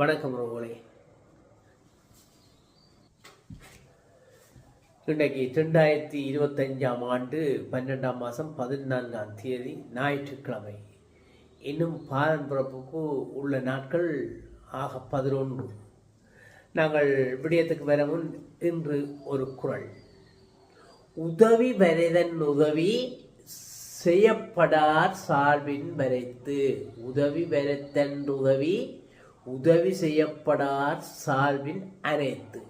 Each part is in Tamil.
வணக்கம் ரோகோலே இன்றைக்கு ரெண்டாயிரத்தி இருபத்தஞ்சாம் ஆண்டு பன்னெண்டாம் மாதம் பதினான்காம் தேதி ஞாயிற்றுக்கிழமை. இன்னும் பாதன் பிறப்புக்கு உள்ள நாட்கள் ஆக பதினொன்று. நாங்கள் விடயத்துக்கு வர முன் இன்று ஒரு குறள் உதவி வரைதன் உதவி செய்யப்படார் சார்பின் வரைத்து. உதவி வரைத்தன் உதவி உதவி செய்யப்படார் சார்பின் அனைத்து.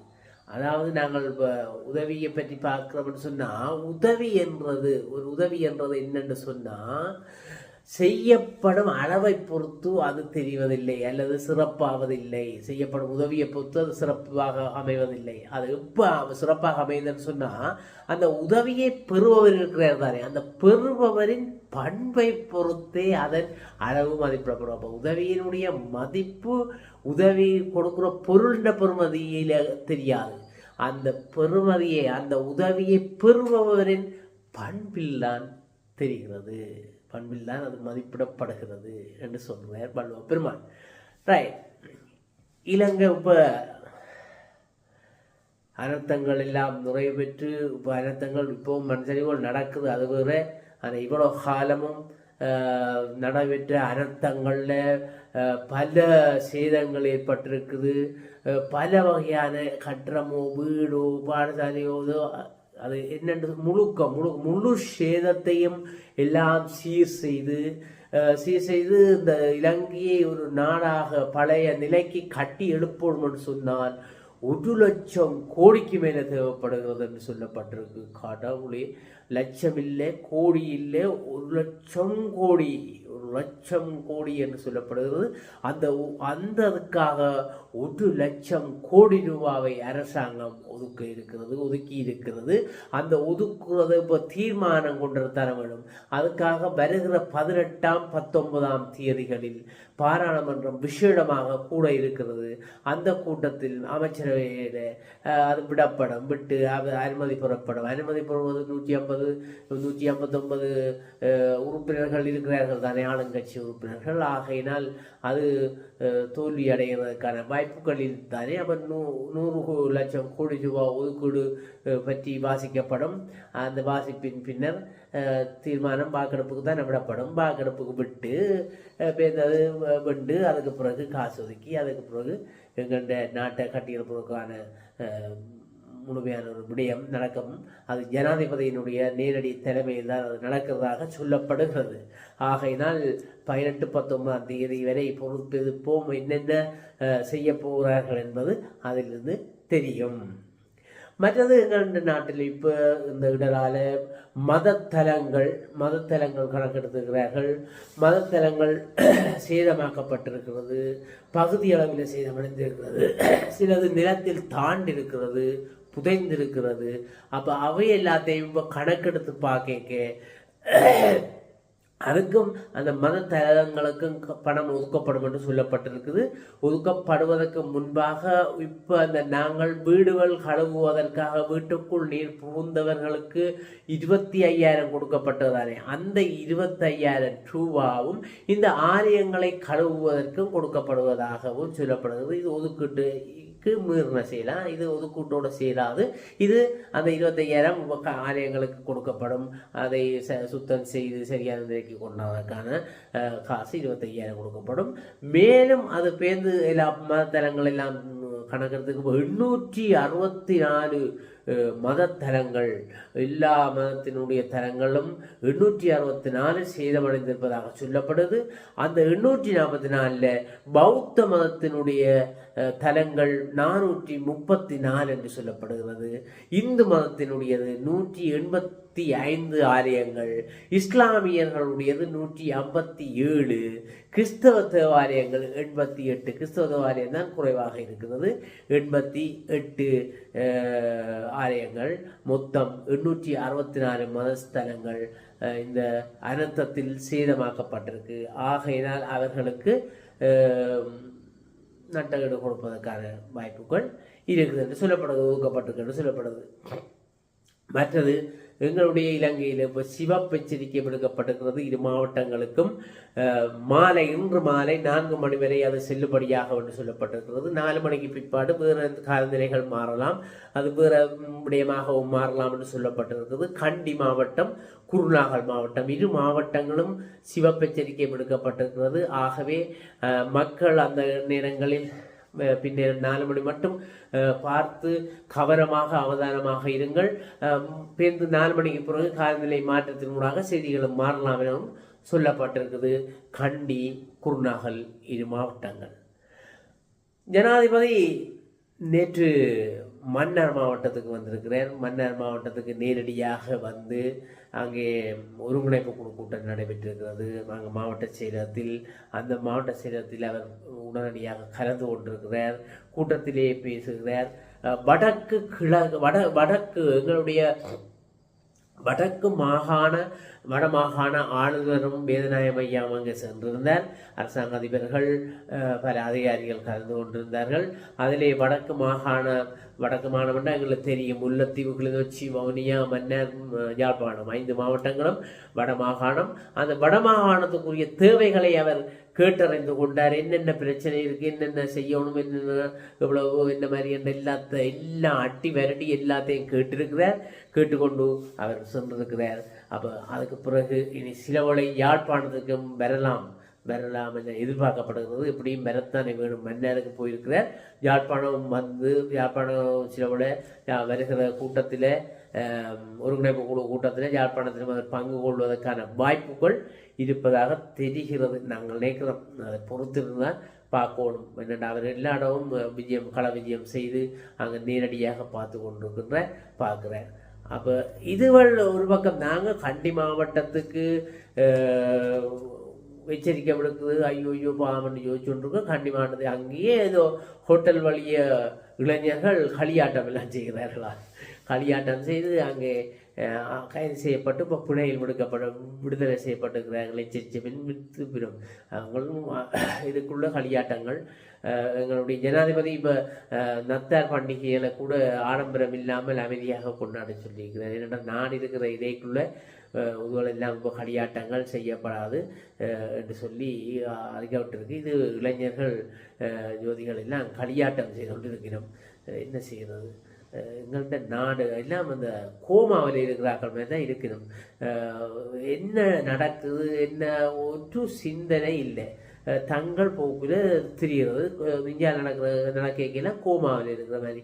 அதாவது நாங்கள் இப்போ உதவியை பற்றி பார்க்குறோம்னு சொன்னால் உதவி என்றது ஒரு உதவி என்றது என்னென்னு சொன்னால் செய்யப்படும் அளவை பொறுத்து அது தெரிவதில்லை அல்லது சிறப்பாவதில்லை. செய்யப்படும் உதவியை பொறுத்து அது சிறப்பாக அமைவதில்லை. அது எப்போ சிறப்பாக அமையுதுன்னு சொன்னால் அந்த உதவியை பெறுபவர் இருக்கிறார் தானே. அந்த பெறுபவரின் பண்பை பொறுத்தே அதன் அளவு மதிப்பிடப்படும். அப்போ உதவியினுடைய மதிப்பு உதவி கொடுக்குற பொருள்ன்ற பெறுமதியில தெரியாது. அந்த பெறுமதியை அந்த உதவியை பெறுபவரின் பண்பில்தான் தெரிகிறது. பண்பில் தான் அது மதிப்பிடப்படுகிறது என்று சொல்லுவார் பல்வ பெருமாள் ரைட் இலங்கை இப்போ அனர்த்தங்கள் எல்லாம் நிறைய பெற்று இப்போ அனர்த்தங்கள் இப்போவும் மண்சரிவுகள் நடக்குது. அது வேற ஆனால் இவ்வளோ காலமும் நடைபெற்ற அனர்த்தங்களில் பல சேதங்கள் ஏற்பட்டிருக்குது. பல வகையான கட்டடமோ வீடோ பாடசாலையோ அது என்னென்று முழுக்க முழு முழு சேதத்தையும் எல்லாம் சீர் செய்து சீர் செய்து இந்த இலங்கையை ஒரு நாடாக பழைய நிலைக்கு கட்டி என்று சொன்னால் ஒரு லட்சம் கோடிக்கு மேலே தேவைப்படுகிறது என்று சொல்லப்பட்டிருக்கு. கடவுளே லட்சம் இல்லை கோடி இல்லை ஒரு லட்சம் கோடி ஒரு லட்சம் கோடி என்று சொல்லப்படுகிறது. அந்த அந்த அதுக்காக ஒரு லட்சம் கோடி ரூபாவை அரசாங்கம் ஒதுக்க இருக்கிறது ஒதுக்கி இருக்கிறது. அந்த ஒதுக்குறதை இப்போ தீர்மானம் கொண்டு தர வேண்டும். அதுக்காக வருகிற பதினெட்டாம் பத்தொன்பதாம் தேதிகளில் பாராளுமன்றம் விசேடமாக கூட இருக்கிறது. அந்த கூட்டத்தில் அமைச்சரவையில் அது விடப்படும் விட்டு அது அனுமதி புறப்படும். அனுமதி பெறுவது நூற்றி ஐம்பது நூற்றி ஐம்பத்தொன்பது உறுப்பினர்கள் இருக்கிறார்கள் தானே ஆளுங்கட்சி உறுப்பினர்கள். ஆகையினால் அது தோல்வி அடைகிறதுக்கான வாய்ப்புகள் தானே அவர் நூ நூறு லட்சம் கோடி ரூபாய் ஒதுக்கீடு பற்றி வாசிக்கப்படும். அந்த வாசிப்பின் பின்னர் தீர்மானம் வாக்கெடுப்புக்கு தான் விடப்படும். வாக்கெடுப்புக்கு விட்டு அஹ், பேர்ந்தது வெண்டு அதுக்கு பிறகு காசு ஒதுக்கி அதுக்கு பிறகு எங்கள்கிட்ட நாட்டை கட்டியிருப்பதற்கான முழுமையான ஒரு விடயம் நடக்கும். அது ஜனாதிபதியினுடைய நேரடி தலைமையில் தான் அது நடக்கிறதாக சொல்லப்படுகிறது. ஆகையினால் பதினெட்டு பத்தொன்பதாம் தேதி வரை பொறுப்பெடுப்போம். என்னென்ன செய்ய போகிறார்கள் என்பது அதிலிருந்து தெரியும். மற்றது எங்கள் நாட்டில் இப்போ இந்த இடரால மதத்தலங்கள் மதத்தலங்கள் கணக்கெடுத்துக்கிறார்கள் மதத்தலங்கள் சேதமாக்கப்பட்டிருக்கிறது. பகுதி அளவில் சேதமடைந்திருக்கிறது. சிலது நிலத்தில் தாண்டி இருக்கிறது புதைந்திருக்கிறது. அப்போ அவை எல்லாத்தையும் இப்போ கணக்கெடுத்து பார்க்க அதுக்கும் அந்த மத தலங்களுக்கும் க- பணம் ஒதுக்கப்படும் என்று சொல்லப்பட்டிருக்குது. ஒதுக்கப்படுவதற்கு முன்பாக இப்போ அந்த நாங்கள் வீடுகள் கழுவுவதற்காக வீட்டுக்குள் நீர் புகுந்தவர்களுக்கு இருபத்தி ஐயாயிரம் கொடுக்கப்பட்டதானே. அந்த இருபத்தி ஐயாயிரம் ரூபாவும் இந்த ஆலயங்களை கழுவுவதற்கும் கொடுக்கப்படுவதாகவும் சொல்லப்படுகிறது. இது ஒதுக்கீட்டு க்கு மீறின செயலாம் இது ஒதுக்கூட்டோடு சேராது இது அந்த இருபத்தையாயிரம் ஆலயங்களுக்கு கொடுக்கப்படும். அதை ச- சுத்தம் செய்து சரியான நிலைக்கு கொண்டதற்கான காசு இருபத்தையாயிரம் கொடுக்கப்படும். மேலும் அது பேருந்து எல்லா மதத்தலங்கள் எல்லாம் கணக்கிறதுக்கு எண்ணூற்றி அறுபத்தி நாலு மதத்தலங்கள் எல்லா மதத்தினுடைய தலங்களும் எண்ணூற்றி அறுபத்தி நாலு சேதமடைந்திருப்பதாக சொல்லப்படுது. அந்த எண்ணூற்றி நாற்பத்தி நாலில் பௌத்த மதத்தினுடைய அஹ், தலங்கள் நானூற்றி முப்பத்தி நாலு என்று சொல்லப்படுகிறது. இந்து மதத்தினுடையது நூற்றி எண்பத்தி ஐந்து ஆலயங்கள் இஸ்லாமியர்களுடையது நூற்றி ஐம்பத்தி ஏழு கிறிஸ்தவ தேவாலயங்கள் எண்பத்தி எட்டு கிறிஸ்தவ தேவாலயம் தான் குறைவாக இருக்கிறது. எண்பத்தி எட்டு அஹ், ஆலயங்கள். மொத்தம் எண்ணூற்றி அறுபத்தி நாலு மதஸ்தலங்கள் இந்த அனர்த்தத்தில் சேதமாக்கப்பட்டிருக்கு. ஆகையினால் அவர்களுக்கு நட்டகடு கொடுப்பதற்கான வாய்ப்புகள் இருக்குது என்று சொல்லப்படுது ஒதுக்கப்பட்டிருக்கு என்று சொல்லப்படுது. மற்றது எங்களுடைய இலங்கையில் இப்போ சிவப்பு எச்சரிக்கை விடுக்கப்பட்டிருக்கிறது இரு மாவட்டங்களுக்கும். மாலை இன்று மாலை நான்கு மணி வரை அது செல்லுபடியாக என்று சொல்லப்பட்டிருக்கிறது. நாலு மணிக்கு பிற்பாடு வேறு காலநிலைகள் மாறலாம். அது வேறு விடயமாகவும் மாறலாம் என்று சொல்லப்பட்டிருக்கிறது. கண்டி மாவட்டம் குருநாகல் மாவட்டம். இரு மாவட்டங்களும் சிவப்பெச்சரிக்கை விடுக்கப்பட்டிருக்கிறது. ஆகவே மக்கள் அந்த நேரங்களில் பின்னே பின்னர் நாலு மணி மட்டும் பார்த்து கவனமாக அவதானமாக இருங்கள். பிறந்து நாலு மணிக்கு பிறகு காலநிலை மாற்றத்தின் மூலமாக செய்திகளும் மாறலாம் எனவும் சொல்லப்பட்டிருக்குது. கண்டி குருநாகல் இரு மாவட்டங்கள். ஜனாதிபதி நேற்று மன்னார் மாவட்டத்துக்கு வந்திருக்கிறேன். மன்னார் மாவட்டத்துக்கு நேரடியாக வந்து அங்கே ஒருங்கிணைப்பு குழு கூட்டம் நடைபெற்றிருக்கிறது. அங்கே மாவட்ட செயலகத்தில் அந்த மாவட்ட செயலகத்தில் அவர் உடனடியாக கலந்து கொண்டிருக்கிறார் கூட்டத்திலே பேசுகிறார். வடக்கு கிழக்கு வட வடக்கு எங்களுடைய வடக்கு மாகாண வடமாகாண ஆளுநரும் வேதநாயகம் ஐயாவும் அங்கே சென்றிருந்தார். அரசாங்க அதிபர்கள் பல அதிகாரிகள் கலந்து கொண்டிருந்தார்கள். அதிலே வடக்கு மாகாண வடக்கு மாகாணம் எங்களுக்கு தெரியும். முல்லத்தீவு கிளிநொச்சி வவுனியா மன்னர் யாழ்ப்பாணம் ஐந்து மாவட்டங்களும் வடமாகாணம் அந்த வடமாகாணத்துக்குரிய தேவைகளை அவர் கேட்டறிந்து கொண்டார். என்னென்ன பிரச்சனை இருக்கு என்னென்ன செய்யணும் என்னென்ன எவ்வளவு என்ன மாதிரி என்ற எல்லாத்த எல்லாம் அட்டி விரட்டி எல்லாத்தையும் கேட்டிருக்கிறார். கேட்டுக்கொண்டு அவர் சென்றிருக்கிறார். அப்போ அதுக்கு பிறகு இனி சிலவளை யாழ்ப்பாணத்துக்கும் வரலாம். வரலாம் என எதிர்பார்க்கப்படுகிறது. இப்படியும் வரத்தானே வேணும். மன்னருக்கு போயிருக்கிறார் யாழ்ப்பாணம் வந்து யாழ்ப்பாணம் சிலவளை வருகிற கூட்டத்தில் ஒருங்கிணைப்பு குழு கூட்டத்தில் யாழ்ப்பாணத்தில் அவர் பங்கு கொள்வதற்கான வாய்ப்புகள் இருப்பதாக தெரிகிறது. நாங்கள் நினைக்கிறோம். அதை பொறுத்திருந்தால் பார்க்கணும். என்னென்னா அவர் எல்லா இடமும் விஜயம் கள விஜயம் செய்து அங்கே நேரடியாக பார்த்து கொண்டிருக்கின்ற பார்க்குறேன் அப்போ இதுவள் ஒரு பக்கம். நாங்கள் கண்டி மாவட்டத்துக்கு எச்சரிக்கை விடுக்குது ஐயோ ஐயோ பாவம்னு யோசிச்சுருக்கோம் கண்டி அங்கேயே ஏதோ ஹோட்டல் வழிய இளைஞர்கள் களியாட்டம் எல்லாம் செய்கிறார்களா களியாட்டம் செய்து அங்கே கைது செய்யப்பட்டு இப்போ புனையில் விடுக்கப்பட விடுதலை செய்யப்பட்டிருக்கிறார்கள் எச்சரிச்சை பின் வித்து பெறும் அவங்களும் இதுக்குள்ள களியாட்டங்கள் எங்களுடைய ஜனாதிபதி இப்போ நத்தார் பண்டிகைகளை கூட ஆடம்பரம் இல்லாமல் அமைதியாக கொண்டாட சொல்லியிருக்கிறார் ஏன்னா நான் இருக்கிற இதைக்குள்ளே இதுகள் எல்லாம் களியாட்டங்கள் செய்யப்படாது என்று சொல்லி அறிக்கப்பட்டிருக்கு இது இளைஞர்கள் ஜோதிகள் எல்லாம் களியாட்டம் செய்து கொண்டிருக்கிறோம். என்ன செய்கிறது? எங்கள்கிட்ட நாடு எல்லாம் அந்த கோமாவில் இருக்கிறார்கள் மாதிரி தான் இருக்கணும் என்ன நடக்குது என்ன ஒரு சிந்தனை இல்லை. தங்கள் போக்கில் தெரிகிறது இந்தியாவில் நடக்கிற நடக்கலாம் கோமாவில் இருக்கிற மாதிரி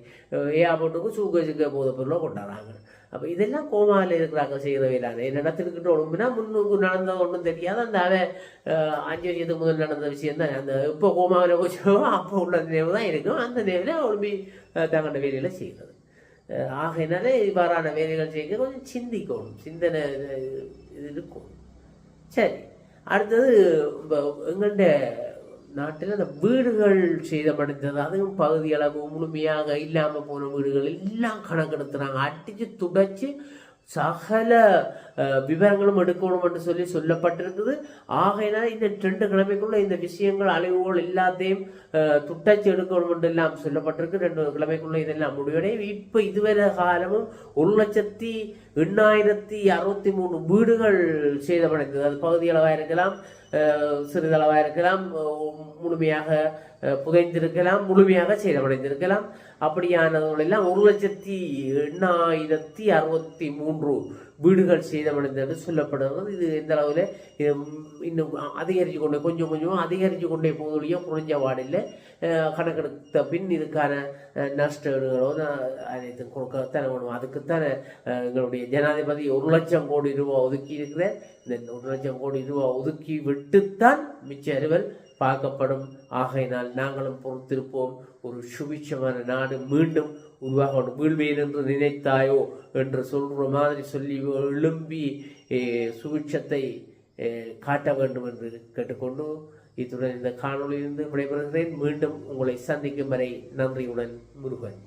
ஏஆபோட்டுக்கு சூக்க சிக்க போத பொருளை கொண்டாடுறாங்க அப்போ இதெல்லாம் கோமாவில் இருக்கிறாங்க செய்கிற வேலையான என்ன திருக்கிட்டு ஒழுங்குனா முன்னுக்கு நடந்த ஒன்றும் தெரியாது அந்த அவன் அஞ்சு வருஷத்துக்கு முதல் நடந்த விஷயம் தான் அந்த இப்போ கோமாவில் போச்சோ அப்போ உள்ள நினைவு தான் இருக்கும் அந்த நினைவில் ஒழும்பி அஹ், தங்களோட வேலைகளை செய்கிறது அஹ், ஆகையினால இவ்வாறான வேலைகள் செய்ய கொஞ்சம் சிந்திக்கணும் சிந்தனை இது இருக்கும் சரி அடுத்தது இப்போ எங்கள்கிட்ட நாட்டில் அந்த வீடுகள் சேதமடைந்தது அதுவும் பகுதியளவு முழுமையாக இல்லாமல் போன வீடுகள் எல்லாம் கணக்கெடுத்துறாங்க அடித்து துடைச்சி சகல விவரங்களும் எடுக்கணும் என்று சொல்லி சொல்லப்பட்டிருக்குது ஆகையினால் இந்த ரெண்டு கிழமைக்குள்ள இந்த விஷயங்கள் அழிவுகள் எல்லாத்தையும் துட்டச்சு எடுக்கணும் என்று எல்லாம் சொல்லப்பட்டிருக்கு. ரெண்டு கிழமைக்குள்ள இதெல்லாம் முடிவடையும் இப்போ இதுவரை காலமும் ஒரு லட்சத்தி எண்ணாயிரத்தி அறுபத்தி மூணு வீடுகள் சேதமடைந்தது. அது பகுதியளவாக இருக்கலாம் சிறிதளவாக இருக்கலாம் முழுமையாக புதைந்திருக்கலாம் முழுமையாக சேதமடைந்திருக்கலாம். அப்படியானவர்கள் ஒரு லட்சத்தி எண்ணாயிரத்தி அறுபத்தி மூன்று வீடுகள் சேதமடைந்தது சொல்லப்படுகிறது இது எந்த அளவில் இன்னும் அதிகரித்து கொண்டே கொஞ்சம் கொஞ்சமாக அதிகரித்து கொண்டே போவதையோ குறைஞ்ச வார்டில் கணக்கெடுத்த பின் இதுக்கான நஷ்டங்களோ அனைத்தும் கொடுக்கத்தானே வேணும். அதுக்குத்தானே எங்களுடைய ஜனாதிபதி ஒரு லட்சம் கோடி ரூபா ஒதுக்கி இருக்கிற இந்த ஒரு லட்சம் கோடி ரூபா ஒதுக்கி விட்டுத்தான் மிச்ச அறிவல் பார்க்கப்படும். ஆகையினால் நாங்களும் பொறுத்திருப்போம். ஒரு சுபிட்சமான நாடு மீண்டும் உருவாக வீழ்வேன் என்று நினைத்தாயோ என்று சொல்ற மாதிரி சொல்லி எழும்பி eh, சுபிட்சத்தை காட்ட வேண்டும் என்று கேட்டுக்கொண்டு இத்துடன் இந்த காணொளியிலிருந்து விடைபெறுகிறேன். மீண்டும் உங்களை சந்திக்கும் வரை நன்றியுடன் முருகன்.